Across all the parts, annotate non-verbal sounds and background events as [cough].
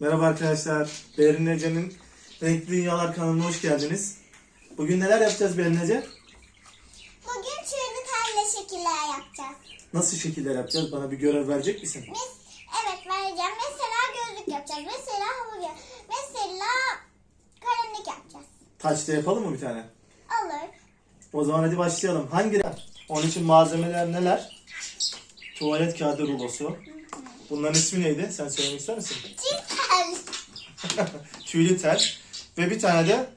Merhaba arkadaşlar. Berin Ece'nin Renkli Dünyalar kanalına hoş geldiniz. Bugün neler yapacağız Berin Ece? Bugün tüylü telle şekiller yapacağız. Nasıl şekiller yapacağız? Bana bir görev verecek misin? Biz evet vereceğim. Mesela gözlük yapacağız. Mesela hamburger. Mesela kalemlik yapacağız. Taçta yapalım mı bir tane? Olur. O zaman hadi başlayalım. Hangi? Onun için malzemeler neler? Tuvalet kağıdı rulosu. Bunların ismi neydi? Sen söylemek ister misin? Cidden. [laughs] Tüylü tel. Ve bir tane de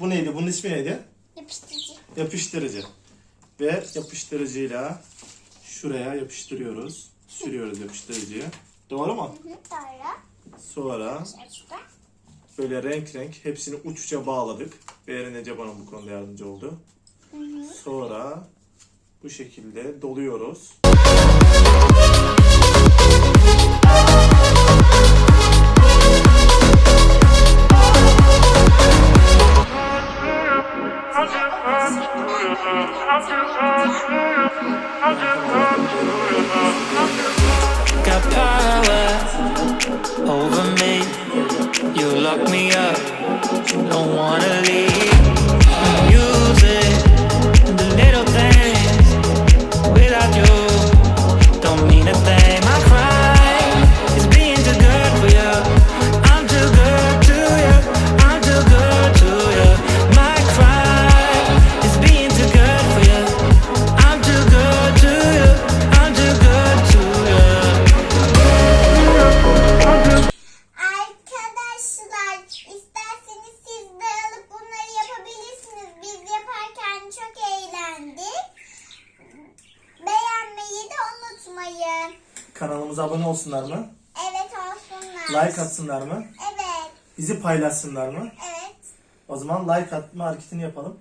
bu neydi? Bunun ismi neydi? Yapıştırıcı. Yapıştırıcı. Ve yapıştırıcıyla şuraya yapıştırıyoruz. Sürüyoruz yapıştırıcıyı. Doğru mu? Hı, Sonra böyle renk renk hepsini uç uca bağladık. Berin Ece bana bu konuda yardımcı oldu. Sonra bu şekilde doluyoruz. Got power over me. You lock me up, don't wanna leave. İsterseniz siz de alıp bunları yapabilirsiniz. Biz yaparken çok eğlendik. Beğenmeyi de unutmayın. Kanalımıza abone olsunlar mı? Evet olsunlar. Like atsınlar mı? Evet. Bizi paylaşsınlar mı? Evet. O zaman like atma hareketini yapalım.